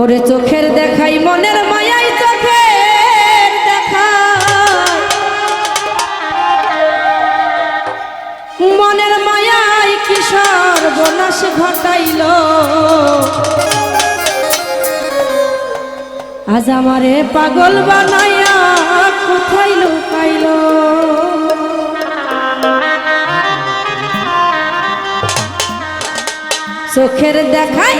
ওরে চোখের দেখাই, মনের মায়াই চোখের দেখাই। মনের মায়াই কিশোর সর্বনাশ ঘটাইল। আজ আমারে পাগল বানাইয়া কোথায় লুকাইল? চোখের দেখাই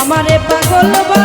আমারে পাগল বা